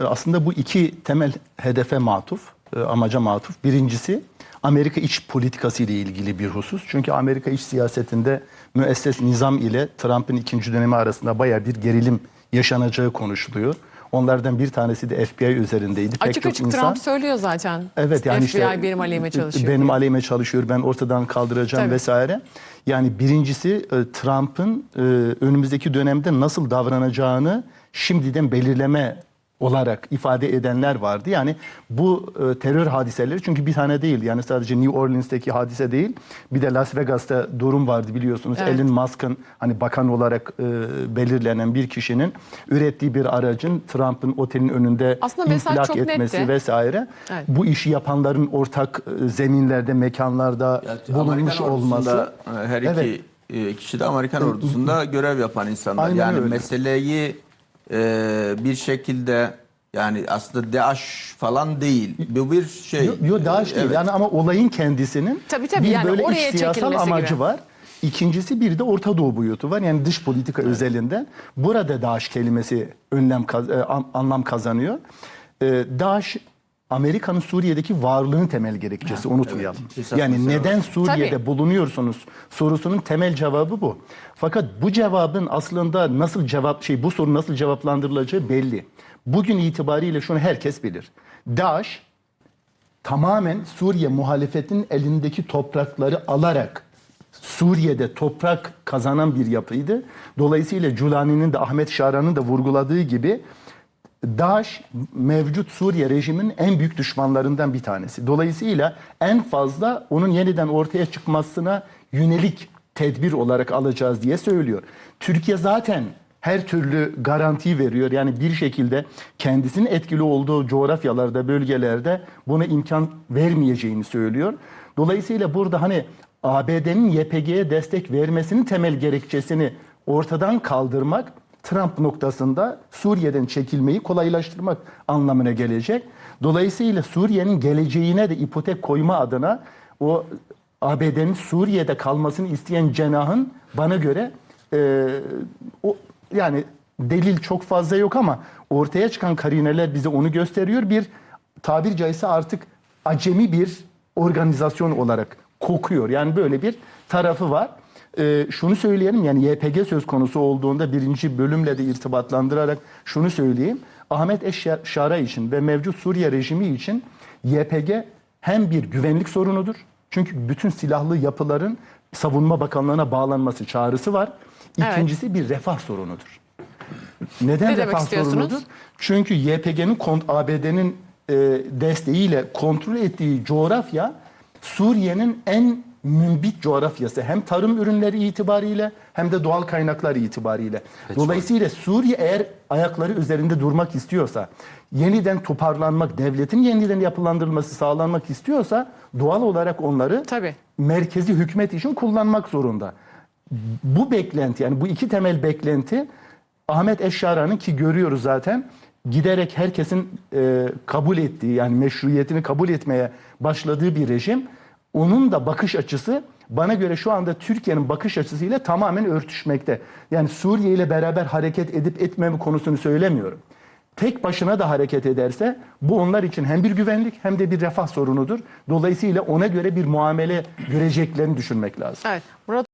E, Aslında bu iki temel hedefe matuf, e, amaca matuf. Birincisi Amerika iç politikası ile ilgili bir husus. Çünkü Amerika iç siyasetinde müesses nizam ile Trump'ın ikinci dönemi arasında baya bir gerilim yaşanacağı konuşuluyor. Onlardan bir tanesi de FBI üzerindeydi. Pek Açık çok açık insan- Trump söylüyor zaten. Evet yani FBI işte benim aleyhime çalışıyor. Benim aleyhime çalışıyor. Ben ortadan kaldıracağım Tabii. vesaire. Yani birincisi e, Trump'ın önümüzdeki dönemde nasıl davranacağını şimdiden belirleme olarak ifade edenler vardı. Yani bu e, terör hadiseleri çünkü bir tane değil. Yani sadece New Orleans'teki hadise değil. Bir de Las Vegas'ta durum vardı biliyorsunuz. Evet. Elon Musk'ın hani bakan olarak e, belirlenen bir kişinin ürettiği bir aracın Trump'ın otelin önünde Aslında mesaj infilak çok etmesi netti. vesaire. Evet. Bu işi yapanların ortak e, zeminlerde, mekanlarda Yani bulunmuş olması. e, her iki Evet. e, kişi de Amerikan ordusunda görev yapan insanlar. Aynen yani öyle. meseleyi e, bir şekilde yani aslında DAEŞ falan değil. Bu bir şey. Yo, yo DAEŞ değil. Evet. Yani ama olayın kendisinin Tabii, tabii. bir Yani böyle oraya iç siyasal çekilmesi amacı gibi. var. İkincisi bir de Orta Doğu boyutu var. Yani dış politika özelinde. Burada DAEŞ kelimesi önlem e, an- anlam kazanıyor. E, DAEŞ Amerika'nın Suriye'deki varlığının temel gerekçesi unutmayalım. evet. Yani neden Suriye'de Tabii. bulunuyorsunuz sorusunun temel cevabı bu. Fakat bu cevabın aslında nasıl cevap şey bu soru nasıl cevaplandırılacağı belli. Bugün itibariyle şunu herkes bilir. DAEŞ tamamen Suriye muhalefetin elindeki toprakları alarak Suriye'de toprak kazanan bir yapıydı. Dolayısıyla Culani'nin de Ahmet Şaran'ın da vurguladığı gibi DAEŞ mevcut Suriye rejiminin en büyük düşmanlarından bir tanesi. Dolayısıyla en fazla onun yeniden ortaya çıkmasına yönelik tedbir olarak alacağız diye söylüyor. Türkiye zaten her türlü garantiyi veriyor. Yani bir şekilde kendisinin etkili olduğu coğrafyalarda, bölgelerde buna imkan vermeyeceğini söylüyor. Dolayısıyla burada hani ABD'nin YPG'ye destek vermesinin temel gerekçesini ortadan kaldırmak Trump noktasında Suriye'den çekilmeyi kolaylaştırmak anlamına gelecek. Dolayısıyla Suriye'nin geleceğine de ipotek koyma adına o ABD'nin Suriye'de kalmasını isteyen cenahın bana göre e, o yani delil çok fazla yok ama ortaya çıkan karineler bize onu gösteriyor. Bir tabir caizse artık acemi bir organizasyon olarak kokuyor. Yani böyle bir tarafı var. Ee, şunu söyleyelim yani YPG söz konusu olduğunda birinci bölümle de irtibatlandırarak şunu söyleyeyim. Ahmet Eşşara için ve mevcut Suriye rejimi için YPG hem bir güvenlik sorunudur. Çünkü bütün silahlı yapıların savunma bakanlığına bağlanması çağrısı var. Evet. İkincisi bir refah sorunudur. Neden Ne refah sorunudur? Çünkü YPG'nin ABD'nin e, desteğiyle kontrol ettiği coğrafya Suriye'nin en mümbit coğrafyası. Hem tarım ürünleri itibariyle hem de doğal kaynaklar itibariyle. Dolayısıyla Suriye eğer ayakları üzerinde durmak istiyorsa, yeniden toparlanmak, devletin yeniden yapılandırılması sağlanmak istiyorsa doğal olarak onları Tabii. merkezi hükümet için kullanmak zorunda. Bu beklenti yani bu iki temel beklenti Ahmet Eşşara'nın ki görüyoruz zaten giderek herkesin e, kabul ettiği yani meşruiyetini kabul etmeye başladığı bir rejim. Onun da bakış açısı bana göre şu anda Türkiye'nin bakış açısıyla tamamen örtüşmekte. Yani Suriye ile beraber hareket edip etmeme konusunu söylemiyorum. Tek başına da hareket ederse bu onlar için hem bir güvenlik hem de bir refah sorunudur. Dolayısıyla ona göre bir muamele göreceklerini düşünmek lazım. Evet. Murat